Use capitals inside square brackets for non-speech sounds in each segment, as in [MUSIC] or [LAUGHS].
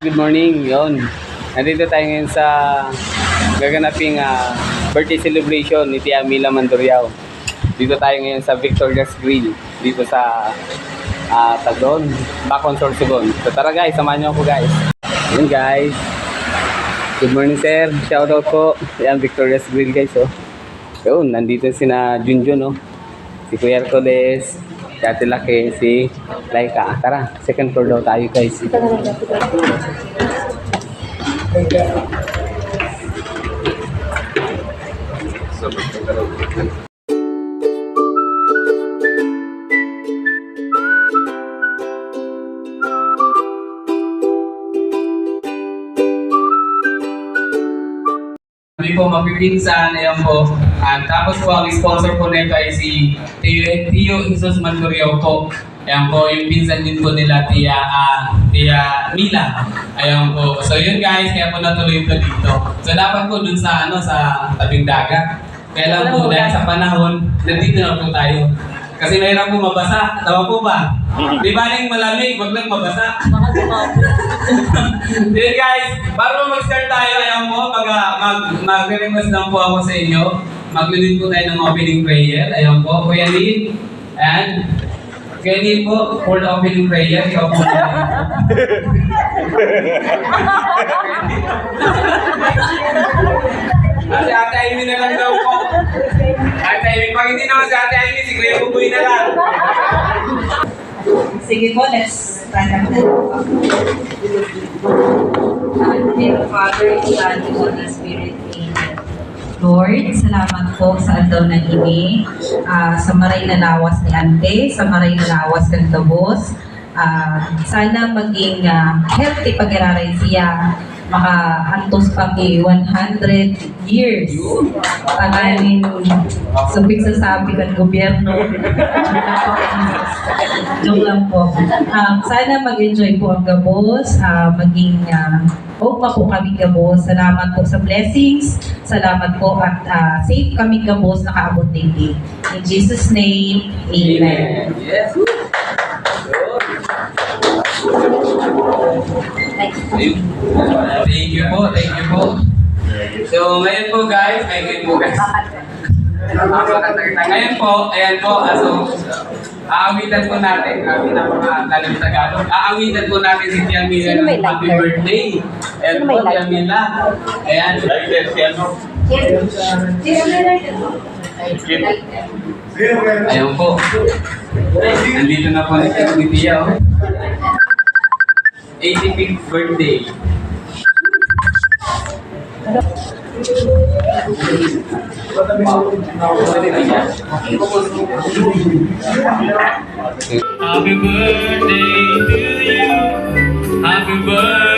Good morning, yon. Nandito tayo ngayon sa gaganaping ah, birthday celebration ni Tia Mila Manduriao. Dito tayo ngayon sa Victoria's Grill, dito sa uh, Tagron, Bacon Sorsogon. So tara guys, samahan niyo ako guys. Yun guys. Good morning sir, shoutout po. Yan, Victoria's Grill guys oh. Yun, nandito si na Junjun oh. Si Kuya Hercules, si Ate Laki, si Laika. Tara, second floor daw tayo guys. Kami po magpipinsan, ayan po. At tapos po, ang sponsor po nito ay si Tio, Tio Jesus Manduriao po. Ayan po, yung pinsan din po nila, Tia, ah, Tia Mila. Ayan po. So yun guys, kaya po natuloy po dito. So dapat po dun sa, ano, sa tabing dagat. Kaya lang po, dahil sa panahon, nandito na po tayo. Kasi mahirap po mabasa. Tama po ba? Di ba rin malamig, wag lang mabasa. Then [LAUGHS] guys, bago mag-start tayo, ayan po, mag, mag, mag-request lang po ako sa inyo. Maglilid po tayo ng opening prayer. Ayan po, Kuya Lid. And, Kuya Lid po, for the opening prayer, ikaw po. Kasi Ate Amy na lang daw po. Ate Amy, pag hindi naman si Ate Amy, si Kuya Buboy na lang. Sige po, let's stand up na. Dear Father, Son, and Holy Spirit, Amen. Lord, salamat po sa andaw ng ini, ah, sa maray na lawas ni Ante, sa maray na lawas ng Tabos. Ah, sana maging ah, healthy pag-iraray siya, makaantos pa kay 100 years. Subik sa sabi ng gobyerno. [LAUGHS] Joke lang po. Um, sana mag-enjoy po ang gabos, ah, maging uh, ugma po kami gabos. Salamat po sa blessings. Salamat po at ah, safe kami gabos nakaabot daily. In Jesus' name, Amen. Yes. Thank you po, thank you po. So, ngayon po guys, ay ngayon po guys. Ngayon po, ayan po, aso, aawitan po natin, uh, pinapakalalim Tagalog, aawitan po natin si Tia Mila ng happy lighter? birthday. Ayan po, may Tia lighter? Mila. Ayan. Ayun po. Nandito na po si Tia, oh. 85th birthday. Happy birthday to you. Happy birthday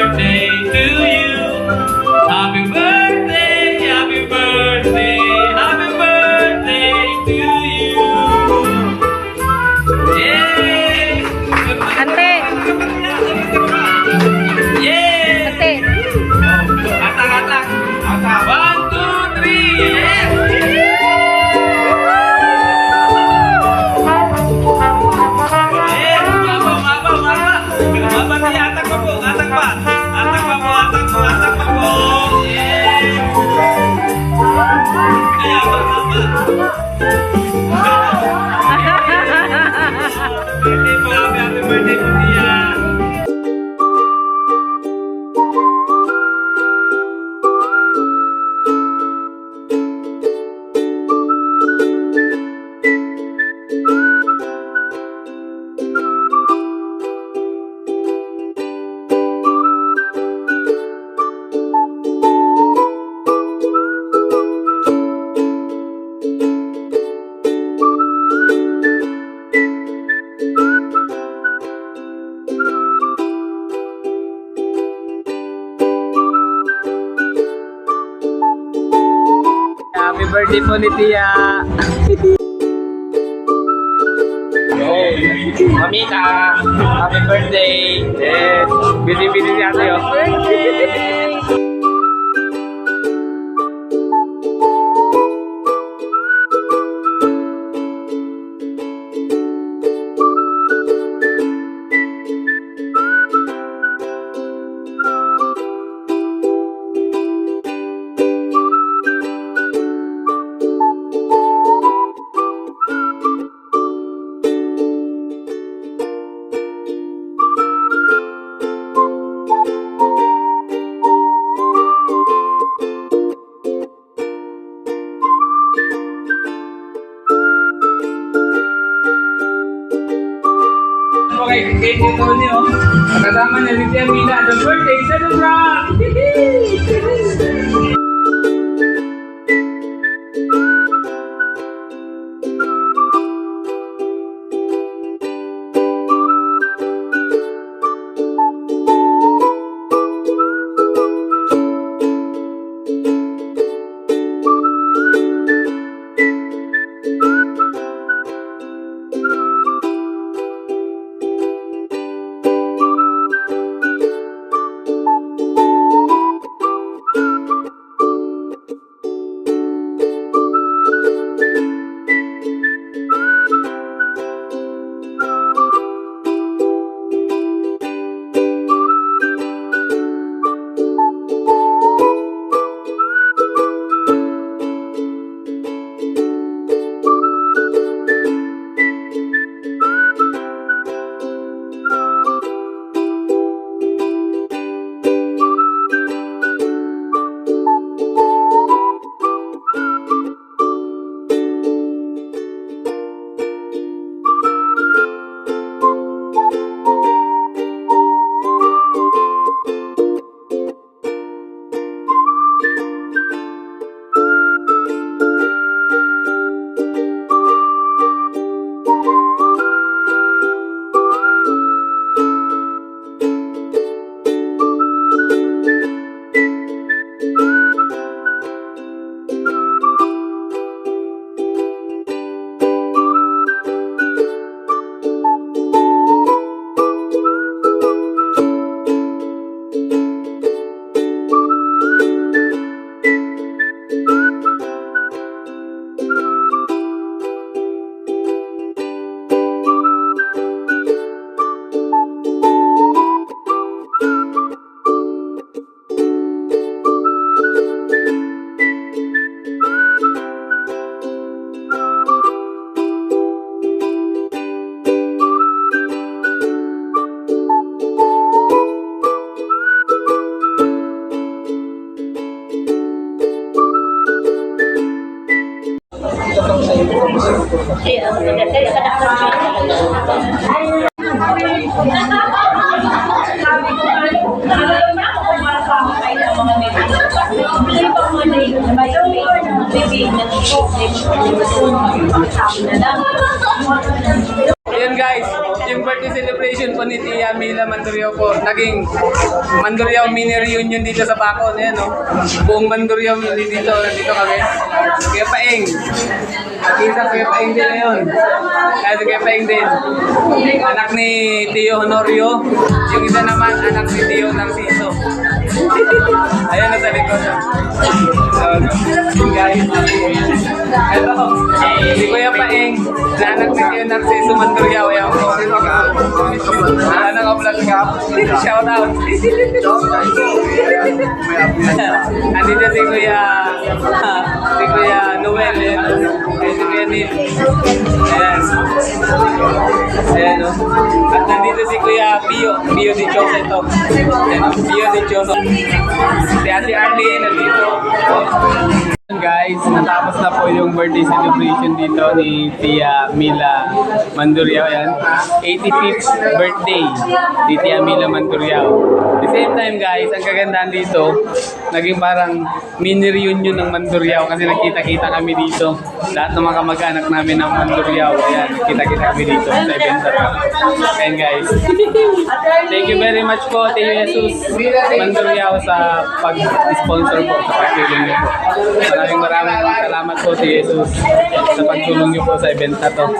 birthday po ni Tia. Mamita, happy birthday. Yes. Busy-busy si ate, oh. kay Tony, oh. Kasama niya si Tia Mila. Happy birthday, celebrate! Ayan guys, yung birthday celebration po ni Tia Mila Mandurriao po, naging Mandurriao mini reunion dito sa Bacon. Ayan no? Buong Mandurriao dito, dito kami. Kuya Paeng. Nakita Kuya Paeng din ngayon. Kaya si Kuya Paeng din. Anak ni Tio Honorio. Yung isa naman, anak ni Tio Narciso. Ayan na sa likod. So, guys. Ito, si Kuya Paeng, na anak ni Tio Narciso Mandurriao. Ayan po. Ah, naka-vlog ka. Shout out. Andito si Kuya, si Kuya Noel. Ayan si Kuya Neil. Ayan. Ayan, no? At nandito si Kuya Pio. Pio Di Choso ito. Ayan, Pio Di Choso. Si Ate Arlene nandito. Guys, natapos na po yung birthday celebration dito ni Tia Mila Manduriao. Yan. 85th birthday ni Tia Mila Manduriao. The same time guys, ang kagandahan dito, naging parang mini reunion ng Manduriao kasi nagkita-kita kami dito. Lahat ng mga kamag-anak namin ng Manduriao. Ayan, kita-kita kami dito sa event na. Ayan guys. Thank you very much po, Tio Jesus Manduriao sa pag-sponsor po, sa niyo po. Maraming maraming salamat po, Tio Jesus, sa pagtulong niyo po sa event na to.